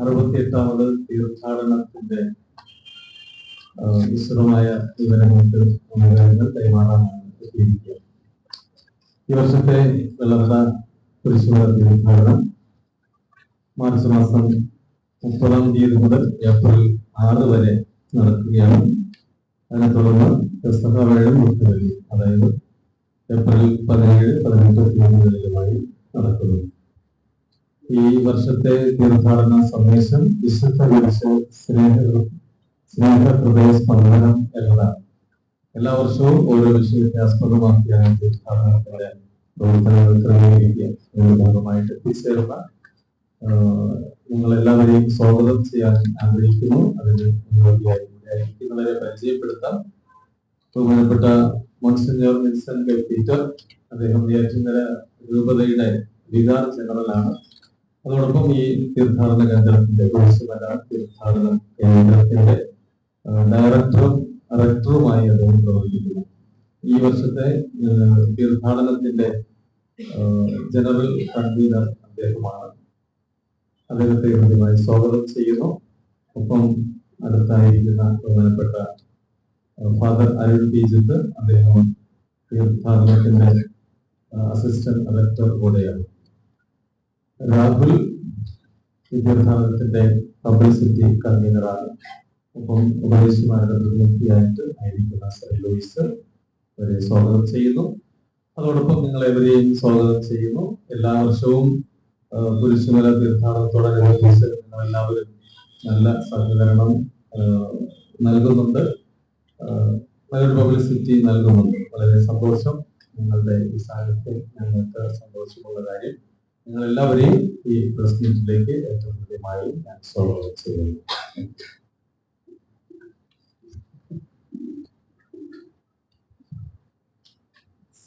അറുപത്തിയെട്ടാമത് തീർത്ഥാടനത്തിന്റെ ആ, വിശദമായ വിവരങ്ങൾക്ക് വിവരങ്ങൾ കൈമാറാനാണ് എത്തിയിരിക്കുക ഈ വർഷത്തെ വെള്ളറ കുരിശുമല തീർത്ഥാടനം മാർച്ച് മാസം മുപ്പതാം തീയതി മുതൽ ഏപ്രിൽ ആറ് വരെ നടക്കുകയാണ്. അതിനെ തുടർന്ന് ക്രിസ്തവ വേഴം അതായത് ഏപ്രിൽ പതിനേഴ് പതിനെട്ട് തീയതികളിലുമായി നടക്കുന്നു. ഈ വർഷത്തെ തീർത്ഥാടന സന്ദേശം വിശുദ്ധ കുരിശ് സ്നേഹ സ്നേഹ ഹൃദയ സ്പന്ദനം എന്നതാണ്. എല്ലാ വർഷവും ഓരോ വിഷയത്തെ ആസ്പദമാക്കിയാണ് തീർത്ഥാടനത്തിന്റെ പ്രവർത്തനങ്ങൾ ക്രമീകരിക്കുക. ഭാഗമായിട്ട് എത്തിച്ചേർന്ന നിങ്ങൾ എല്ലാവരെയും സ്വാഗതം ചെയ്യാൻ ആഗ്രഹിക്കുന്നു. അതിന് മുന്നോടിയായി ഇവിടെ പരിചയപ്പെടുത്താം. ബഹുമാനപ്പെട്ട മോൺസിഞ്ഞർ കെ. പീറ്റർ അദ്ദേഹം രൂപതയുടെ വികാർ ജനറലാണ്. അതോടൊപ്പം ഈ തീർത്ഥാടന കേന്ദ്രത്തിന്റെ കുരിശുമല തീർത്ഥാടന കേന്ദ്രത്തിന്റെ ഡയറക്ടർ ഡയറക്ടറും റക്ടറുമായി അദ്ദേഹം പ്രവർത്തിക്കുന്നു. ഈ വർഷത്തെ തീർത്ഥാടനത്തിന്റെ ജനറൽ കൺവീനർ അദ്ദേഹമാണ്. അദ്ദേഹത്തെ ഹൃദ്യമായി സ്വാഗതം ചെയ്യുന്നു. ഒപ്പം അടുത്തായിരിക്കുന്ന ബഹുമാനപ്പെട്ട ഫാദർ അരുൺ പീജിത്ത് അദ്ദേഹം തീർത്ഥാടനത്തിന്റെ അസിസ്റ്റന്റ് ഡയറക്ടർ കൂടെയാണ്. രാഹുൽ തീർത്ഥാടനത്തിന്റെ പബ്ലിസിറ്റി കൺവീനറാണ്. ഒപ്പം ഉപദേശിമാരുടെ പ്രതിനിധിയായിട്ട് ആയിരിക്കുന്ന സർ ലൂയിസ് അവരെ സ്വാഗതം ചെയ്യുന്നു. അതോടൊപ്പം നിങ്ങൾ എവരെയും സ്വാഗതം ചെയ്യുന്നു. എല്ലാ വർഷവും കുരിശുമല തീർത്ഥാടനത്തോടനുബന്ധിച്ച് നിങ്ങൾ എല്ലാവരും നല്ല സഹകരണം നൽകുന്നുണ്ട്. നല്ലൊരു പബ്ലിസിറ്റി നൽകുന്നുണ്ട്. വളരെ സന്തോഷം. നിങ്ങളുടെ ഈ സാന്നിധ്യം ഞങ്ങൾക്ക് സന്തോഷമുള്ള കാര്യം. നിങ്ങൾ എല്ലാവരെയും ഈ പ്രസ് മീറ്റിലേക്ക് ഏറ്റവും കൃത്യമായി ഞാൻ സ്വാഗതം ചെയ്യുന്നു.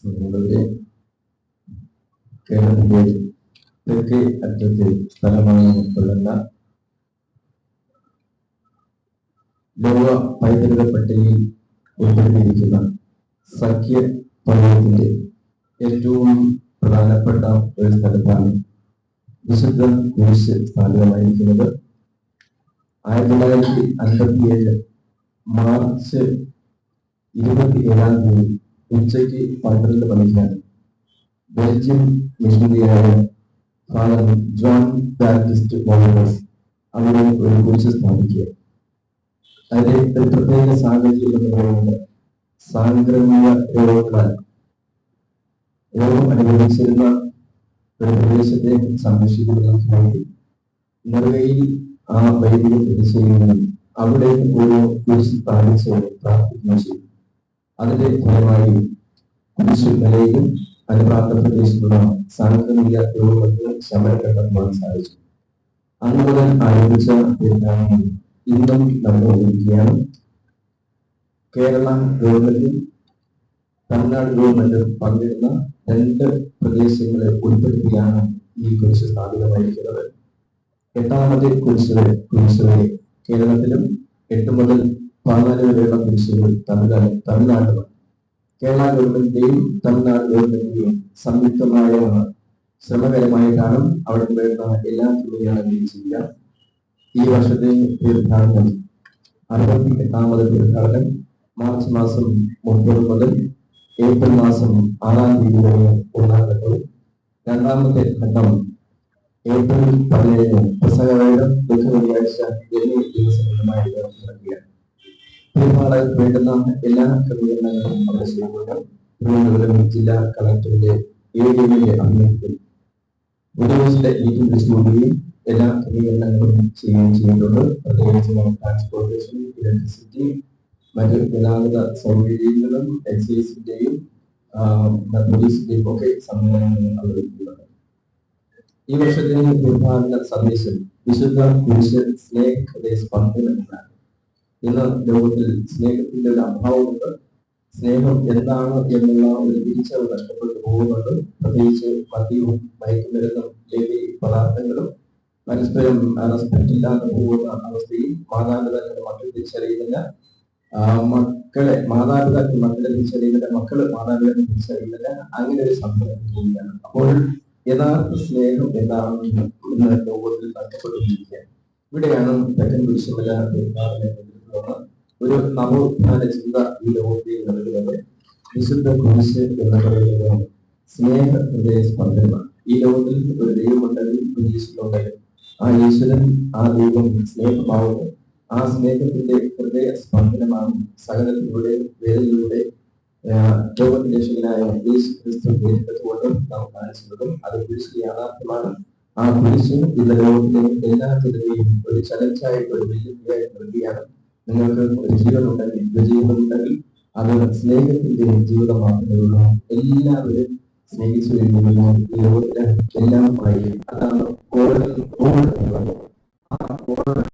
സഹോദരരെ കേരളത്തിന്റെ തെക്കേ അറ്റത്തെ സ്ഥലമാണ് ഉൾക്കൊള്ളുന്ന ലോക പൈതൃക പട്ടികയിൽ ഉൾപ്പെടുത്തിയിരിക്കുന്ന സഖ്യ പർവത്തിന്റെ ഏറ്റവും പ്രധാനപ്പെട്ട ഒരു സ്ഥലത്താണ് വിശുദ്ധ കുരിശ് സ്ഥാപിതമായിരിക്കുന്നത് ആയിരത്തി തൊള്ളായിരത്തി അൻപത്തിയേഴ് മാർച്ച് ഇരുപത്തി ഏഴാം തീയതി ഉച്ചയ്ക്ക് പന്ത്രണ്ട് മണിക്കാണ് ബെൽജിയം മിഷണറിയായ ഫാദർ ജോൺ ബാപ്റ്റിസ്റ്റ് മോളസ് അവിടെ ഒരു കുരിശ് സ്ഥാപിക്കുക. അതിന്റെ ഒരു പ്രത്യേക സാഹചര്യം എന്ന് പറയുന്നത് സാംക്രമിക രോഗങ്ങളാൽ രോഗം അനുഭവിച്ചിരുന്ന ഒരു പ്രദേശത്തെ സംരക്ഷിക്കുന്നതിന് വേണ്ടി നെറുകയിൽ ആ വൈദ്യുതി എത്തിച്ചേരുകയും അവിടെ ഒരു കുരിശിൽ പാലിച്ച് പ്രാർത്ഥിക്കുകയും ചെയ്തു. അതിന്റെ ഫലമായി കുരിശുമലയിലും അനുപ്രാന്ത പ്രദേശത്തുള്ള സാങ്കേതിക രോഗങ്ങൾക്ക് ശമനം കണ്ടെത്തുവാൻ സാധിച്ചു. അന്ന് മുതൽ ആരംഭിച്ച ഇന്നും നടന്നുകൊണ്ടിരിക്കുകയാണ് കേരള ഗവൺമെന്റും തമിഴ്നാട് ഗവൺമെന്റും പങ്കിടുന്ന രണ്ട് പ്രദേശങ്ങളെ ഉൾപ്പെടുത്തിയാണ് ഈ കുരിശ് സ്ഥാപിതമായിരിക്കുന്നത്. എട്ടാമത്തെ കുരിശ് കുരിശുകൾ കേരളത്തിലും എട്ട് മുതൽ പതിനാല് വരെയുള്ള കുരിശുകൾ തമിഴ്നാട് തമിഴ്നാട്ടിലും കേരള ഗവൺമെന്റിന്റെയും തമിഴ്നാട് ഗവൺമെന്റിന്റെയും സംയുക്തമായ ശ്രമകരമായിട്ടാണ് അവിടെ വരുന്ന എല്ലാ ക്രമീകരണങ്ങളും ചെയ്യുക ഈ വർഷത്തെ തീർത്ഥാടനം അറുപത്തി എട്ടാമത് തീർത്ഥാടനം മാർച്ച് മാസം മുപ്പത് മുതൽ ഏപ്രിൽ മാസം ആറാം തീയതി വരെ ഉണ്ടാകട്ടെ. രണ്ടാമത്തെ ഘട്ടം ഏപ്രിൽ പതിനേഴിന് പ്രസവവേദം ദുഃഖ വെള്ളിയാഴ്ച എന്നീ ദിവസങ്ങളുമായി നടക്കുകയാണ്. വേണ്ടുന്ന എല്ലാ ക്രമീകരണങ്ങളും അവിടെ ചെയ്യുന്നുണ്ട് തിരുവനന്തപുരം ജില്ലാ കളക്ടറിന്റെ ഏരിയയിലെ അഭിമുഖത്തിൽ ബുധവാഴ്ചത്തെ മീറ്റിംഗ് വിളിച്ചുകൊണ്ടുകയും എല്ലാ ക്രമീകരണങ്ങളും ചെയ്യുകയും ചെയ്യുന്നുണ്ട് പ്രത്യേകിച്ച് ട്രാൻസ്പോർട്ടേഷൻ ഇലക്ട്രിസിറ്റി മറ്റ് ഗതാഗത സൗകര്യങ്ങളും എക്സൈസിന്റെയും പോലീസിന്റെയും ഒക്കെ സംവിധാനങ്ങൾ അവതരിപ്പിക്കുന്നത് ഈ വർഷത്തെ തീർത്ഥാടന സന്ദേശം വിശുദ്ധ കുരിശ് സ്നേഹത്തെ സ്പന്ദനം എന്നാണ് ഇന്ന് ലോകത്തിൽ സ്നേഹത്തിന്റെ ഒരു അഭാവമുണ്ട്. സ്നേഹം എന്താണ് എന്നുള്ള ഒരു തിരിച്ചറിവ് നഷ്ടപ്പെട്ടു പോകുന്നുണ്ട്. പ്രത്യേകിച്ച് മദ്യവും മയക്കുമരുന്നും ലഹരി പദാർത്ഥങ്ങളും പരസ്പരം റെസ്പെക്ട് ഇല്ലാതെ പോകുന്ന അവസ്ഥയിൽ മാതാപിതാക്കൾ മക്കൾ തിരിച്ചറിയുന്നില്ല. മക്കളെ മാതാപിതാക്കൾ മക്കളെ തിരിച്ചറിയുന്നില്ല മക്കൾ മാതാപിതാക്കളെ തിരിച്ചറിയുന്നില്ല അങ്ങനെ ഒരു സംഭവം തോന്നിയാണ് അപ്പോൾ യഥാർത്ഥ സ്നേഹം എന്താണെന്ന് ലോകത്തിൽ നഷ്ടപ്പെട്ടുകൊണ്ടിരിക്കുകയാണ്. ഇവിടെയാണ് തെക്കൻ കുരിശുമല ഒരു നവോത്ഥാന ചിന്ത ഈ ലോകത്തിൽ നൽകുന്നത് വിശുദ്ധ കുരിശ് എന്ന് പറയുന്നത് സ്നേഹ ഹൃദയ സ്പന്ദനമാണ് ഈ ലോകത്തിൽ ഒരു ദൈവമുണ്ടെങ്കിൽ ഒരു ഈശ്വരുണ്ടെങ്കിൽ ആ ഈശ്വരൻ ആ ദൈവം സ്നേഹമാവുന്നു. ആ സ്നേഹത്തിന്റെ ഹൃദയ സ്പന്ദനമാണ് സകലത്തിലൂടെ വേദനയിലൂടെ ലോകത്തിന്റെ രക്ഷകനായ യേശു ക്രിസ്തു നേരിട്ടതുകൊണ്ട് നാം കാണിച്ചതും അത് യാഥാർത്ഥ്യമാണ്. ആ കുരിശ് ഇന്ന് എല്ലാ ജനതയും ഒരു ചലഞ്ചായിട്ട് ഒരു നിങ്ങൾക്ക് ഒരു ജീവനുണ്ടെങ്കിൽ ഒരു അത് സ്നേഹത്തിന്റെ ജീവിതം മാത്രമേ ഉള്ളൂ എല്ലാവരും സ്നേഹിച്ചു കഴിയുമ്പോൾ ഈ ലോകത്തിലെ എല്ലാം ആയി അതാണ് ഓരോ ആ ഗോൾഡൻ